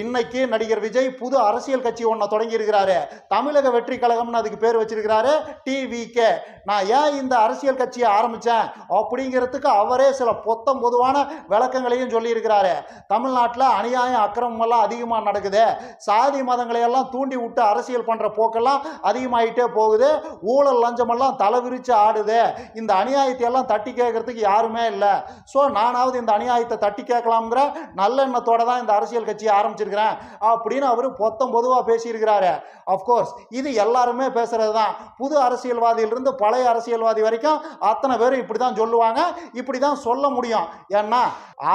இன்னைக்கு நடிகர் விஜய் புது அரசியல் கட்சி ஒன்றை தொடங்கியிருக்கிறாரு. தமிழக வெற்றி கழகம்னு அதுக்கு பேர் வச்சிருக்கிறாரு டிவிகே நான் ஏன் இந்த அரசியல் கட்சியை ஆரம்பித்தேன் அப்படிங்கிறதுக்கு அவரே சில பொத்தம் பொதுவான விளக்கங்களையும் சொல்லியிருக்கிறாரு. தமிழ்நாட்டில் அநியாயம் அக்கிரமெல்லாம் அதிகமாக நடக்குது. சாதி மதங்களை எல்லாம் தூண்டி விட்டு அரசியல் பண்ணுற போக்கெல்லாம் அதிகமாகிட்டே போகுது. ஊழல் லஞ்சமெல்லாம் தலை விரித்து ஆடுது. இந்த அநியாயத்தை எல்லாம் தட்டி கேட்கறதுக்கு யாருமே இல்லை. ஸோ நானாவது இந்த அநியாயத்தை தட்டி கேட்கலாம்ங்கிற நல்லெண்ணத்தோட தான் இந்த அரசியல் கட்சியை ஆரம்பிச்சிருக்கிறேன் அப்படின்னு அவர் பொத்தம் பொதுவாக பேசியிருக்கிறாரு. அஃப்கோர்ஸ் இது எல்லாருமே பேசுறது தான் புது அரசியல்வாதியிலிருந்து பழைய அரசியல்வாதி வரைக்கும் அத்தனை பேரும் இப்படி தான் சொல்லுவாங்க. இப்படி தான் சொல்ல முடியும். ஏன்னா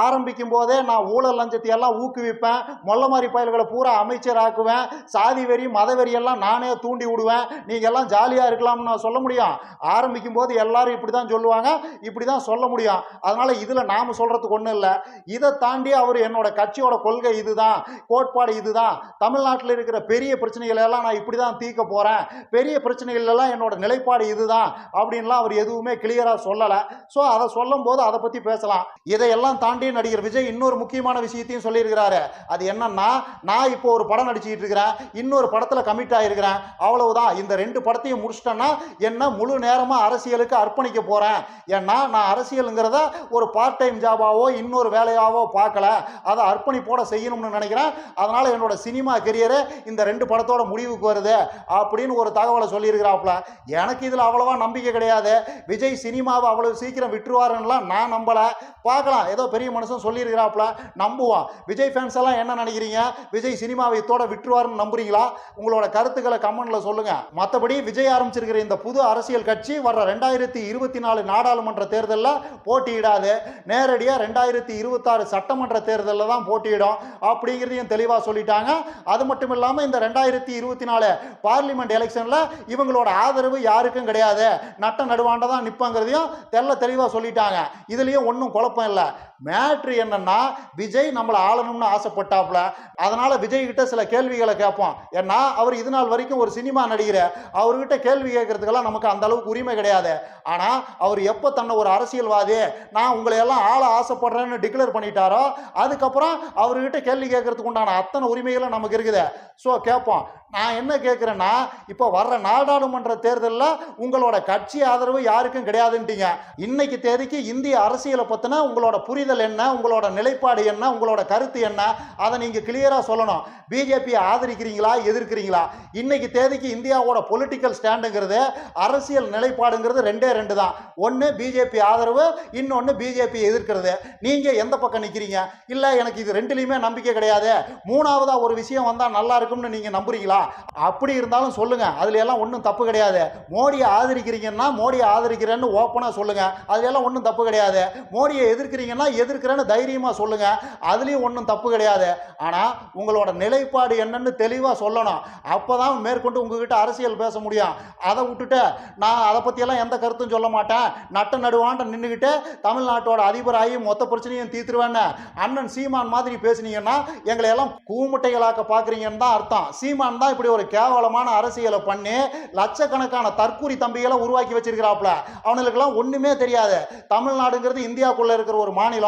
ஆரம்பிக்கும் போதே நான் ஊழல் லஞ்சத்தை எல்லாம் ஊக்குவிப்பேன். மொல்ல மாதிரி பயல்களை பூரா அமைச்சராக்குவேன் சாதி வெறி மத வெறி எல்லாம் நானே தூண்டி விடுவேன். நீங்கள் எல்லாம் ஜாலியாக இருக்கலாம்னு நான் சொல்ல முடியும். ஆரம்பிக்கும் போது எல்லாரும் இப்படி தான் சொல்லுவாங்க. இப்படி தான் சொல்ல முடியும். அதனால் இதில் நாம் சொல்கிறதுக்கு ஒன்றும் இல்லை. இதை தாண்டி அவர் என்னோட கட்சியோட கொள்கை இதுதான். கோட்பாடு இதுதான். தமிழ்நாட்டில் இருக்கிற பெரிய பிரச்சனைகளை எல்லாம் நான் இப்படி தான் தீர்க்க போகிறேன் பெரிய பிரச்சனைகள் எல்லாம் என்னோட நிலைப்பாடு இதுதான் அப்படின்லாம் அவர் எதுவுமே கிளியராக சொல்லலை. ஸோ அதை சொல்லும் போது அதை பற்றி பேசலாம். இதையெல்லாம் தாண்டி நடிகர் விஜய் இன்னொரு முக்கியமான விஷயத்தையும் சொல்லியிருக்கிறாரு. அது என்னன்னா நான் இப்போ ஒரு படம் நடிச்சுக்கிட்டு இருக்கிறேன். இன்னொரு படத்தில் கமிட் ஆகிருக்கிறேன் அவ்வளவுதான். இந்த ரெண்டு படத்தையும் முடிச்சிட்டேன்னா என்ன முழு நேரமாக அரசியலுக்கு அர்ப்பணிக்க போகிறேன் ஏன்னா நான் அரசியலுங்கிறத ஒரு பார்ட் டைம் ஜாபாவோ இன்னொரு வேலையாவோ பார்க்கல. அதை அர்ப்பணிப்போட செய்யணும்னு நினைக்கிறேன். அதனால் என்னோட சினிமா கெரியரு இந்த ரெண்டு படத்தோட முடிவுக்கு வருது அப்படின்னு ஒரு தகவலை சொல்லியிருக்கிறாப்புல. எனக்கு இதில் அவ்வளவா நம்பிக்கை கிடையாது. விஜய் சினிமாவை அவ்வளவு சீக்கிரம் விட்டுருவாருன்னெலாம் நான் நம்பலை. பார்க்கலாம். ஏதோ பெரிய மனுஷன் சொல்லியிருக்கிறாப்புல. நம்புவோம். விஜய் ஃபேன்ஸ் எல்லாம் என்ன நினைக்கிறீங்க? விஜய் சினிமாவை இத்தோட விட்டுருவாருன்னு நம்புறீங்களா? உங்களோட கருத்துக்களை கமெண்ட்ல சொல்லுங்க. மற்றபடி விஜய் ஆரம்பிச்சிருக்கிற இந்த புது அரசியல் கட்சி வர்ற ரெண்டாயிரத்தி இருபத்தி நாலு நாடாளுமன்ற தேர்தலில் போட்டியிடாது. நேரடியாக ரெண்டாயிரத்தி இருபத்தாறு சட்டமன்ற தேர்தலில் தான் போட்டியிடும். அப்படிங்கிறது அப்படிங்கிறதையும் தெளிவாக சொல்லிட்டாங்க. அது மட்டும் இல்லாமல் இந்த ரெண்டாயிரத்தி இருபத்தி நாலு பார்லிமெண்ட் எலெக்ஷனில் இவங்களோட ஆதரவு யாருக்கும் கிடையாது. நட்ட நடுவாண்ட தான் நிற்பாங்கிறதையும் தெல்ல தெளிவாக சொல்லிட்டாங்க. இதுலேயும் ஒன்றும் குழப்பம் இல்லை. மேட்ரு என்னன்னா விஜய் நம்மளை ஆளணும்னு ஆசைப்பட்டாப்புல அதனால விஜய் கிட்ட சில கேள்விகளை கேட்போம். ஏன்னா அவர் இது நாள் வரைக்கும் ஒரு சினிமா நடிகர். அவர்கிட்ட கேள்வி கேட்கறதுக்கெல்லாம் நமக்கு அந்த அளவுக்கு உரிமை கிடையாது. ஆனால் அவர் எப்போ தன்னை ஒரு அரசியல்வாதி நான் உங்களை எல்லாம் ஆள ஆசைப்படுறேன்னு டிக்ளேர் பண்ணிட்டாரோ அதுக்கப்புறம் அவர்கிட்ட கேள்வி கேட்கறதுக்கு உண்டான அத்தனை உரிமைகளும் நமக்கு இருக்குது. ஸோ கேட்போம். நான் என்ன கேட்குறேன்னா இப்போ வர்ற நாடாளுமன்ற தேர்தலில் உங்களோட கட்சி ஆதரவு யாருக்கும் கிடையாதுன்ட்டீங்க. இன்னைக்கு தேதிக்கு இந்திய அரசியலை பற்றின உங்களோட புரிதல் என்ன உங்களோட நிலைப்பாடு என்ன உங்களோட கருத்து என்ன அதை நீங்கள் கிளியராக சொல்லணும். பிஜேபியை ஆதரிக்கிறீங்களா எதிர்க்கிறீங்களா? இன்னைக்கு தேதிக்கு இந்தியாவோட பொலிட்டிக்கல் ஸ்டாண்டுங்கிறது அரசியல் நிலைப்பாடுங்கிறது ரெண்டே ரெண்டு தான். ஒன்று பிஜேபி ஆதரவு இன்னொன்று பிஜேபி எதிர்க்கிறது. நீங்கள் எந்த பக்கம் நிற்கிறீங்க இல்லை எனக்கு இது ரெண்டுலேயுமே நம்பிக்கை கிடையாது. மூணாவதாக ஒரு விஷயம் வந்தால் நல்லா இருக்கும்னு நீங்கள் நம்புறீங்களா? அப்படி இருந்தாலும் சொல்லுங்கள் அதுல எல்லாம் ஒன்றும் தப்பு கிடையாது. மோடியை ஆதரிக்கிறீங்கன்னா மோடியை ஆதரிக்கிறேன்னு ஓப்பனாக சொல்லுங்கள் அதுல எல்லாம் ஒன்றும் தப்பு கிடையாது. மோடியை எதிர்க்கிறீங்கன்னா எதிர்க்கிறேன்னு தைரியமாக சொல்லுங்கள் அதுலேயும் ஒன்றும் தப்பு கிடையாது. ஆனால் உங்களோட நிலைப்பாடு என்னன்னு தெளிவாக சொல்லணும். அப்போ தான் மேற்கொண்டு உங்ககிட்ட அரசியல் பேச முடியும். அதை விட்டுட்டு நான் அதை பற்றியெல்லாம் எந்த கருத்தும் சொல்ல மாட்டேன். நட்ட நடுவான்ட்டு நின்றுக்கிட்டு தமிழ்நாட்டோட அதிபராகி மொத்த பிரச்சனையும் தீர்த்துருவேன்னு அண்ணன் சீமான் மாதிரி பேசுனீங்கன்னா எங்களை எல்லாம் கூமுட்டைகளாக்க பார்க்குறீங்கன்னு தான் அர்த்தம். சீமான் தான் இப்படி ஒரு கேவலமான அரசியலை பண்ணி லட்சக்கணக்கான தற்கூரி தம்பிகளை உருவாக்கி வச்சிருக்கிறாப்புல. அவனுங்களுக்கெல்லாம் ஒன்றுமே தெரியாது. தமிழ்நாடுங்கிறது இந்தியாக்குள்ளே இருக்கிற ஒரு மாநிலம்.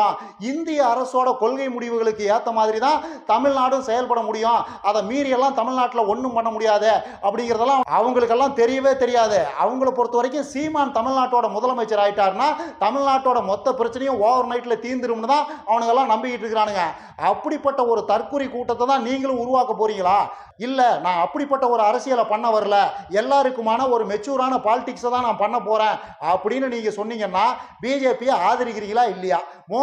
இந்திய அரசோட கொள்கை முடிவுகளுக்கு ஏற்ற மாதிரி தான் தமிழ்நாடும் செயல்பட முடியும். அதை மீறியெல்லாம் தமிழ்நாட்டில் ஒன்றும் பண்ண முடியாது அப்படிங்கிறதெல்லாம் அவங்களுக்கெல்லாம் தெரியவே தெரியாது. அவங்கள பொறுத்த வரைக்கும் சீமான் தமிழ்நாட்டோட முதலமைச்சர் ஆயிட்டாருன்னா தமிழ்நாட்டோட மொத்த பிரச்சனையும் ஓவர் நைட்டில் தீந்துரும்னு தான் அவனுங்கெல்லாம் நம்பிக்கிட்டு இருக்கிறானுங்க. அப்படிப்பட்ட ஒரு தற்கொலை கூட்டத்தை தான் நீங்களும் உருவாக்க போறீங்களா? இல்லை நான் அப்படிப்பட்ட ஒரு அரசியலை பண்ண வரல. எல்லாருக்குமான ஒரு மெச்சூரான பாலிடிக்ஸை தான் நான் பண்ண போகிறேன் அப்படின்னு நீங்கள் சொன்னீங்கன்னா பிஜேபியை ஆதரிக்கிறீங்களா? இல்லையா?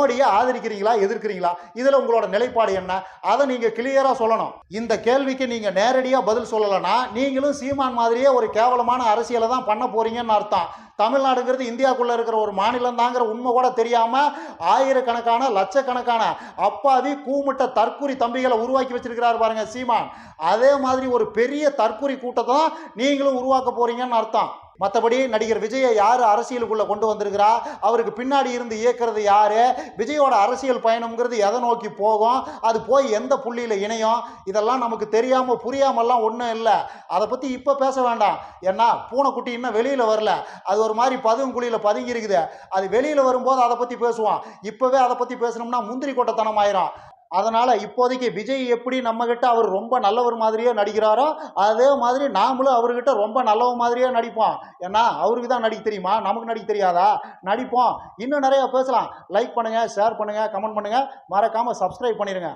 மோடியை ஆதரிக்கிறீங்களா எதிர்க்கிறீங்களா? இதில் உங்களோட நிலைப்பாடு என்ன? அதை நீங்கள் கிளியராக சொல்லணும். இந்த கேள்விக்கு நீங்கள் நேரடியாக பதில் சொல்லலைன்னா நீங்களும் சீமான் மாதிரியே ஒரு கேவலமான அரசியலை தான் பண்ண போறீங்கன்னு அர்த்தம். தமிழ்நாடுங்கிறது இந்தியாக்குள்ளே இருக்கிற ஒரு மாநிலம் தாங்கிற உண்மை கூட தெரியாமல் ஆயிரக்கணக்கான லட்சக்கணக்கான அப்பாவி கூமிட்ட தற்குறி தம்பிகளை உருவாக்கி வச்சிருக்கிறார் பாருங்க சீமான். அதே மாதிரி ஒரு பெரிய தற்குறி கூட்டத்தை தான் நீங்களும் உருவாக்க போறீங்கன்னு அர்த்தம். மற்றபடி நடிகர் விஜயை யார் அரசியலுக்குள்ளே கொண்டு வந்திருக்கிறா? அவருக்கு பின்னாடி இருந்து இயக்கிறது யார்? விஜயோட அரசியல் பயணம்ங்கிறது எதை நோக்கி போகும்? அது போய் எந்த புள்ளியில் இணையும்? இதெல்லாம் நமக்கு தெரியாமல் புரியாமல்லாம் ஒன்றும் இல்லை. அதை பற்றி இப்போ பேச வேண்டாம். ஏன்னா பூனைக்குட்டி இன்னும் வெளியில் வரல. அது ஒரு மாதிரி பதுங்குழியில் பதுங்கி இருக்குது. அது வெளியில் வரும்போது அதை பற்றி பேசுவோம். இப்போவே அதை பற்றி பேசணும்னா முந்திரி கொட்டத்தனம் ஆயிரும். அதனால் இப்போதைக்கு விஜய் எப்படி நம்மக்கிட்ட அவர் ரொம்ப நல்லவர் மாதிரியோ நடிக்கிறாரோ அதே மாதிரி நாமளும் அவர்கிட்ட ரொம்ப நல்லவ மாதிரியோ நடிப்போம். ஏன்னா அவருக்கு தான் நடிக்க தெரியுமா? நமக்கு நடிக்க தெரியாதா? நடிப்போம். இன்னும் நிறையா பேசலாம். லைக் பண்ணுங்கள் ஷேர் பண்ணுங்கள் கமெண்ட் பண்ணுங்கள் மறக்காமல் சப்ஸ்கிரைப் பண்ணிடுங்க